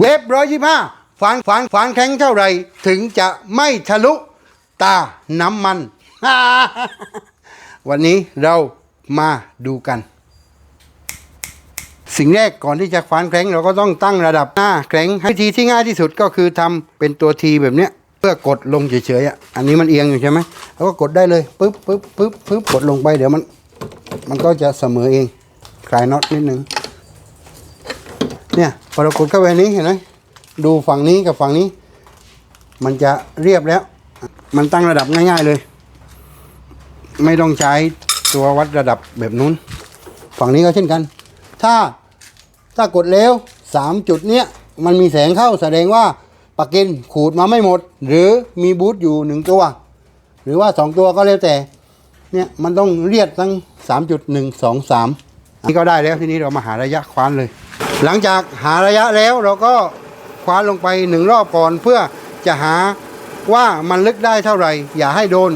เว็บร้อยยี่ห้าฟังฟังฟังแข็งเท่าไหร่ถึงจะไม่ทะลุตาน้ำมัน วันนี้เรามาดูกัน สิ่งแรกก่อนที่จะควานแข็งเราก็ต้องตั้งระดับหน้าแข็งวิธีที่ง่ายที่สุดก็คือทำเป็นตัวทีแบบเนี้ย เพื่อกดลงเฉยๆอะอันนี้มันเอียงอยู่ใช่ไหมเราก็กดได้เลยปึ๊บปึ๊บปึ๊บปึ๊บกดลงไปเดี๋ยวมัน มันก็จะเสมอเองคลายน็อตนิดนึง เนี่ยพอเรากดเข้าไปนี้เห็นไหมดูฝั่งนี้กับฝั่งนี้ มันจะเรียบแล้ว มันตั้งระดับง่าย ๆเลย ไม่ต้องใช้ตัววัดระดับแบบนู้น ฝั่งนี้ก็เช่นกัน ถ้าถ้ากดแล้วสามจุดเนี้ยมันมีแสงเข้าแสดงว่าปากกินขูดมาไม่หมด หรือมีบูทอยู่หนึ่งตัว หรือว่าสองตัวก็แล้วแต่เนี่ยมันต้องเรียดทั้ง3.1 2 3นี่ก็ได้แล้วทีนี้เรามาหาระยะคว้านเลย หลังจากหาระยะแล้วเราก็คว้านลงไปหนึ่งรอบก่อนเพื่อจะหาว่ามันลึกได้เท่าไหร่ อย่าให้โดน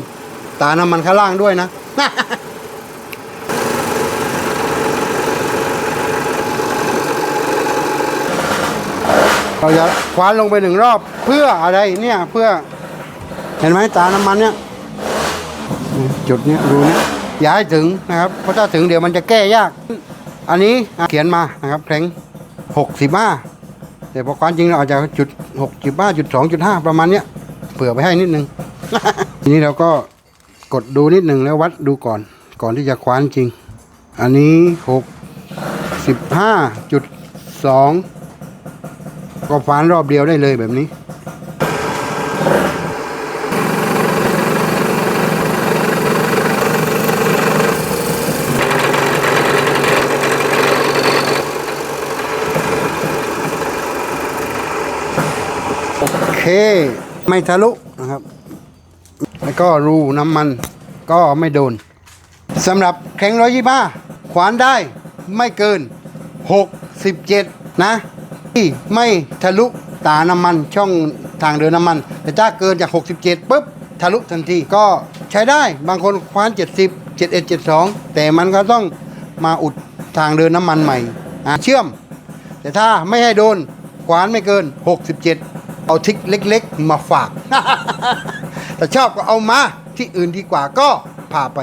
ตาน้ำมันข้างล่างด้วยนะ เราจะคว้านลงไปหนึ่งรอบเพื่ออะไรเนี่ยเพื่อ เห็นไหมตาน้ำมันเนี่ยจุดเนี้ยรูเนี้ยอย่าให้ถึงนะครับ เพราะถ้าถึงเดี๋ยวมันจะแก้ยาก อันนี้เขียนมานะครับแข็ง หกสิบห้าแต่พอความจริงเราอาจจะจุดหกจุดห้าจุดสองจุดห้าประมาณเนี้ยเผื่อไปให้นิดนึง ทีนี้เราก็กดดูนิดหนึ่งแล้ววัดดูก่อน ก่อนที่จะคว้านจริง อันนี้หกสิบห้าจุดสองก็คว้านรอบเดียวได้เลยแบบนี้ เค ไม่ทะลุนะครับ แล้วก็รูน้ำมันก็ไม่โดนสำหรับแข็งร้อยยี่ห้าขวานได้ไม่เกิน 67 นะ ที่ไม่ทะลุตาน้ำมันช่องทางเดินน้ำมัน แต่ถ้าเกินจาก 67ปุ๊บทะลุทันทีก็ใช้ได้บางคนคว้าน 70 71 72 แต่มันก็ต้องมาอุดทางเดินน้ำมันใหม่เชื่อม แต่ถ้าไม่ให้โดนขวานไม่เกิน 67 เอาทริคเล็ก ๆ มาฝาก แต่ชอบก็เอามาที่อื่นดีกว่าก็พาไป